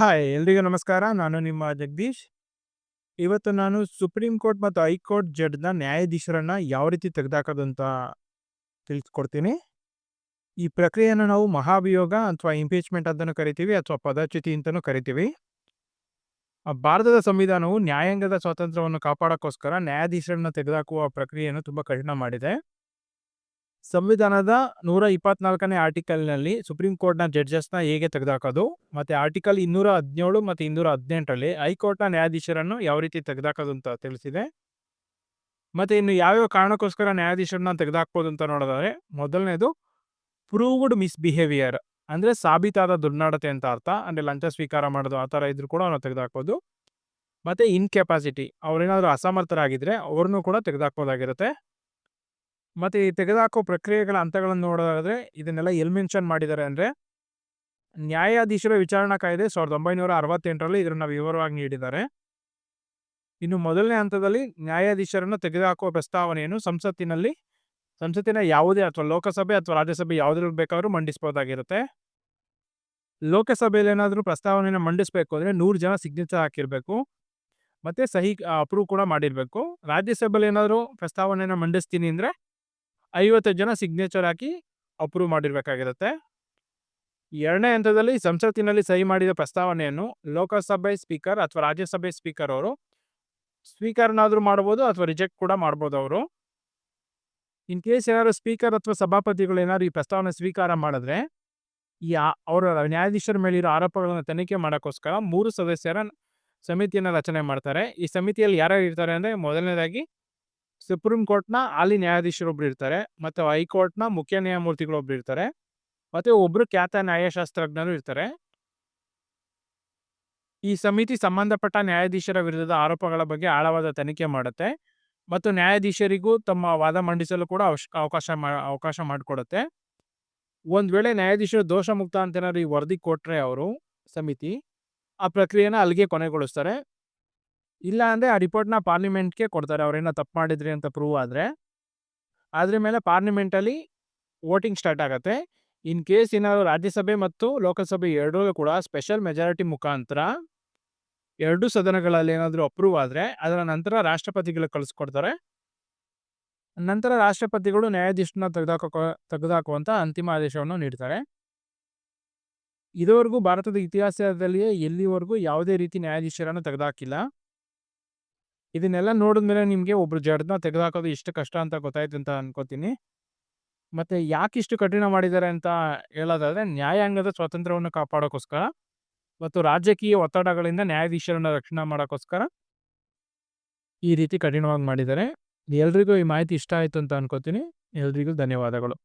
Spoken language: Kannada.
ಹಾಯ್, ಎಲ್ರಿಗೂ ನಮಸ್ಕಾರ. ನಾನು ನಿಮ್ಮ ಜಗದೀಶ್. ಇವತ್ತು ನಾನು ಸುಪ್ರೀಂ ಕೋರ್ಟ್ ಮತ್ತು ಹೈಕೋರ್ಟ್ ಜಡ್ಜ್ನ ನ್ಯಾಯಾಧೀಶರನ್ನು ಯಾವ ರೀತಿ ತೆಗೆದಾಕೋದು ಅಂತ ತಿಳಿಸ್ಕೊಡ್ತೀನಿ ಈ ಪ್ರಕ್ರಿಯೆಯನ್ನು ನಾವು ಮಹಾಭಿಯೋಗ ಅಥವಾ ಇಂಪೀಚ್ಮೆಂಟ್ ಅಂತಲೂ ಕರಿತೀವಿ ಅಥವಾ ಪದಚ್ಯುತಿ ಅಂತಲೂ ಕರಿತೀವಿ. ಭಾರತದ ಸಂವಿಧಾನವು ನ್ಯಾಯಾಂಗದ ಸ್ವಾತಂತ್ರ್ಯವನ್ನು ಕಾಪಾಡೋಕ್ಕೋಸ್ಕರ ನ್ಯಾಯಾಧೀಶರನ್ನು ತೆಗೆದಾಕುವ ಪ್ರಕ್ರಿಯೆಯನ್ನು ತುಂಬ ಕಠಿಣ ಮಾಡಿದೆ. ಸಂವಿಧಾನದ ನೂರ ಇಪ್ಪತ್ನಾಲ್ಕನೇ ಆರ್ಟಿಕಲ್ನಲ್ಲಿ ಸುಪ್ರೀಂ ಕೋರ್ಟ್ನ ಜಡ್ಜಸ್ನ ಹೇಗೆ ತೆಗೆದಾಕೋದು ಮತ್ತು ಆರ್ಟಿಕಲ್ ಇನ್ನೂರ ಹದಿನೇಳು ಮತ್ತು ಇನ್ನೂರ ಹದಿನೆಂಟರಲ್ಲಿ ಹೈಕೋರ್ಟ್ನ ನ್ಯಾಯಾಧೀಶರನ್ನು ಯಾವ ರೀತಿ ತೆಗೆದಾಕೋದು ಅಂತ ತಿಳಿಸಿದೆ? ಮತ್ತು ಇನ್ನು ಯಾವ್ಯಾವ ಕಾರಣಕ್ಕೋಸ್ಕರ ನ್ಯಾಯಾಧೀಶರನ್ನ ತೆಗೆದಾಕ್ಬೋದು ಅಂತ ನೋಡೋದಾದ್ರೆ ಮೊದಲನೇದು ಪ್ರೂವ್ಡ್ ಮಿಸ್ಬಿಹೇವಿಯರ್ ಅಂದರೆ ಸಾಬೀತಾದ ದುರ್ನಡತೆ ಅಂತ ಅರ್ಥ. ಅಂದರೆ ಲಂಚ ಸ್ವೀಕಾರ ಮಾಡೋದು ಆ ಥರ ಇದ್ರೂ ಕೂಡ ಅವ್ರನ್ನ ತೆಗೆದಾಕ್ಬೋದು. ಮತ್ತು ಇನ್ಕೆಪಾಸಿಟಿ ಅವರೇನಾದರೂ ಅಸಮರ್ಥರಾಗಿದ್ದರೆ ಅವ್ರನ್ನೂ ಕೂಡ ತೆಗೆದುಹಾಕ್ಬೋದಾಗಿರುತ್ತೆ ಮತ್ತು ಈ ತೆಗೆದುಹಾಕೋ ಪ್ರಕ್ರಿಯೆಗಳ ಹಂತಗಳನ್ನು ನೋಡೋದಾದರೆ, ಇದನ್ನೆಲ್ಲ ಎಲ್ಲಿ ಮೆನ್ಷನ್ ಮಾಡಿದ್ದಾರೆ ಅಂದರೆ, ನ್ಯಾಯಾಧೀಶರ ವಿಚಾರಣಾ ಕಾಯ್ದೆ ಸಾವಿರದ ಒಂಬೈನೂರ ಅರವತ್ತೆಂಟರಲ್ಲಿ ಇದನ್ನು ವಿವರವಾಗಿ ನೀಡಿದ್ದಾರೆ. ಇನ್ನು ಮೊದಲನೇ ಹಂತದಲ್ಲಿ ನ್ಯಾಯಾಧೀಶರನ್ನು ತೆಗೆದುಹಾಕುವ ಪ್ರಸ್ತಾವನೆಯನ್ನು ಸಂಸತ್ತಿನಲ್ಲಿ, ಸಂಸತ್ತಿನ ಯಾವುದೇ ಅಥವಾ ಲೋಕಸಭೆ ಅಥವಾ ರಾಜ್ಯಸಭೆ ಯಾವುದ್ರಲ್ಲಿ ಬೇಕಾದರೂ ಮಂಡಿಸ್ಬೋದಾಗಿರುತ್ತೆ. ಲೋಕಸಭೆಯಲ್ಲಿ ಏನಾದರೂ ಪ್ರಸ್ತಾವನೆಯನ್ನು ಮಂಡಿಸಬೇಕು ಅಂದರೆ ನೂರು ಜನ ಸಿಗ್ನೇಚರ್ ಹಾಕಿರಬೇಕು. ಮತ್ತು ಸಹಿ ಅಪ್ರೂವ್ ಕೂಡ ಮಾಡಿರಬೇಕು. ರಾಜ್ಯಸಭೆಯಲ್ಲಿ ಏನಾದರೂ ಪ್ರಸ್ತಾವನೆಯನ್ನು ಮಂಡಿಸ್ತೀನಿ ಅಂದರೆ ಐವತ್ತು ಜನ ಸಿಗ್ನೇಚರ್ ಹಾಕಿ ಅಪ್ರೂವ್ ಮಾಡಿರಬೇಕಾಗಿರುತ್ತೆ. ಎರಡನೇ ಹಂತದಲ್ಲಿ ಸಂಸತ್ತಿನಲ್ಲಿ ಸಹಿ ಮಾಡಿದ ಪ್ರಸ್ತಾವನೆಯನ್ನು ಲೋಕಸಭೆ ಸ್ಪೀಕರ್ ಅಥವಾ ರಾಜ್ಯಸಭೆ ಸ್ಪೀಕರ್ ಅವರು ಸ್ವೀಕರನಾದರೂ ಮಾಡ್ಬೋದು ಅಥವಾ ರಿಜೆಕ್ಟ್ ಕೂಡ ಮಾಡ್ಬೋದು ಅವರು. ಇನ್ ಕೇಸ್ ಏನಾದ್ರು ಸ್ಪೀಕರ್ ಅಥವಾ ಸಭಾಪತಿಗಳು ಏನಾದ್ರು ಈ ಪ್ರಸ್ತಾವನೆ ಸ್ವೀಕಾರ ಮಾಡಿದ್ರೆ, ಈ ಅವರ ನ್ಯಾಯಾಧೀಶರ ಮೇಲಿರೋ ಆರೋಪಗಳನ್ನು ತನಿಖೆ ಮಾಡೋಕ್ಕೋಸ್ಕರ ಮೂರು ಸದಸ್ಯರ ಸಮಿತಿಯನ್ನು ರಚನೆ ಮಾಡ್ತಾರೆ. ಈ ಸಮಿತಿಯಲ್ಲಿ ಯಾರ್ಯಾರು ಇರ್ತಾರೆ ಅಂದರೆ ಮೊದಲನೇದಾಗಿ ಸುಪ್ರೀಂ ಕೋರ್ಟ್ನ ನ್ಯಾಯಾಧೀಶರು ನ್ಯಾಯಾಧೀಶರೊಬ್ರು ಇರ್ತಾರೆ, ಮತ್ತು ಹೈಕೋರ್ಟ್ನ ಮುಖ್ಯ ನ್ಯಾಯಮೂರ್ತಿಗಳೊಬ್ರು ಇರ್ತಾರೆ, ಮತ್ತು ಒಬ್ಬರು ಖ್ಯಾತ ನ್ಯಾಯಶಾಸ್ತ್ರಜ್ಞರು ಇರ್ತಾರೆ. ಈ ಸಮಿತಿ ಸಂಬಂಧಪಟ್ಟ ನ್ಯಾಯಾಧೀಶರ ವಿರುದ್ಧದ ಆರೋಪಗಳ ಬಗ್ಗೆ ಆಳವಾದ ತನಿಖೆ ಮಾಡುತ್ತೆ, ಮತ್ತು ನ್ಯಾಯಾಧೀಶರಿಗೂ ತಮ್ಮ ವಾದ ಮಂಡಿಸಲು ಕೂಡ ಅವಕಾಶ ಅವಕಾಶ ಮಾಡಿಕೊಡುತ್ತೆ. ಒಂದು ವೇಳೆ ನ್ಯಾಯಾಧೀಶರು ದೋಷ ಮುಕ್ತ ಅಂತ ಏನಾದ್ರು ಈ ವರದಿ ಕೊಟ್ಟರೆ ಅವರು ಸಮಿತಿ, ಆ ಪ್ರಕ್ರಿಯೆನ ಅಲ್ಲಿಗೆ ಕೊನೆಗೊಳಿಸ್ತಾರೆ. ಇಲ್ಲ ಅಂದರೆ ಆ ರಿಪೋರ್ಟ್ನ ಪಾರ್ಲಿಮೆಂಟ್ಗೆ ಕೊಡ್ತಾರೆ. ಅವ್ರೇನೋ ತಪ್ಪು ಮಾಡಿದ್ರಿ ಅಂತ ಪ್ರೂವ್ ಆದರೆ. ಅದ್ರ ಮೇಲೆ ಪಾರ್ಲಿಮೆಂಟಲ್ಲಿ ವೋಟಿಂಗ್ ಸ್ಟಾರ್ಟ್ ಆಗುತ್ತೆ. ಇನ್ ಕೇಸ್ ಏನಾದರೂ ರಾಜ್ಯಸಭೆ ಮತ್ತು ಲೋಕಸಭೆ ಎರಡೂ ಕೂಡ ಸ್ಪೆಷಲ್ ಮೆಜಾರಿಟಿ ಮುಖಾಂತರ ಎರಡು ಸದನಗಳಲ್ಲಿ ಏನಾದರೂ ಅಪ್ರೂವ್ ಆದರೆ ಅದರ ನಂತರ ರಾಷ್ಟ್ರಪತಿಗಳಿಗೆ ಕಳಿಸ್ಕೊಡ್ತಾರೆ. ನಂತರ ರಾಷ್ಟ್ರಪತಿಗಳು ನ್ಯಾಯಾಧೀಶನ ತೆಗೆದಾಕೋ ತೆಗೆದಾಕುವಂಥ ಅಂತಿಮ ಆದೇಶವನ್ನು ನೀಡ್ತಾರೆ. ಇದುವರೆಗೂ ಭಾರತದ ಇತಿಹಾಸದಲ್ಲಿಯೇ ಎಲ್ಲಿವರೆಗೂ ಯಾವುದೇ ರೀತಿ ನ್ಯಾಯಾಧೀಶರನ್ನು ತೆಗೆದುಹಾಕಿಲ್ಲ ಇದನ್ನೆಲ್ಲ ನೋಡಿದ್ಮೇಲೆ ನಿಮಗೆ ಒಬ್ರು ಜಡ್ನ ತೆಗೆದುಹಾಕೋದು ಎಷ್ಟು ಕಷ್ಟ ಅಂತ ಗೊತ್ತಾಯ್ತು ಅಂತ ಅನ್ಕೋತೀನಿ. ಮತ್ತೆ ಯಾಕೆ ಇಷ್ಟು ಕಠಿಣ ಮಾಡಿದ್ದಾರೆ ಅಂತ ಹೇಳೋದಾದ್ರೆ, ನ್ಯಾಯಾಂಗದ ಸ್ವಾತಂತ್ರ್ಯವನ್ನು ಕಾಪಾಡೋಕ್ಕೋಸ್ಕರ ಮತ್ತು ರಾಜಕೀಯ ಒತ್ತಡಗಳಿಂದ ನ್ಯಾಯಾಧೀಶರನ್ನು ರಕ್ಷಣೆ ಮಾಡೋಕ್ಕೋಸ್ಕರ ಈ ರೀತಿ ಕಠಿಣವಾಗಿ ಮಾಡಿದ್ದಾರೆ. ಎಲ್ರಿಗೂ ಈ ಮಾಹಿತಿ ಇಷ್ಟ ಆಯಿತು ಅಂತ ಅನ್ಕೋತೀನಿ. ಎಲ್ರಿಗೂ ಧನ್ಯವಾದಗಳು.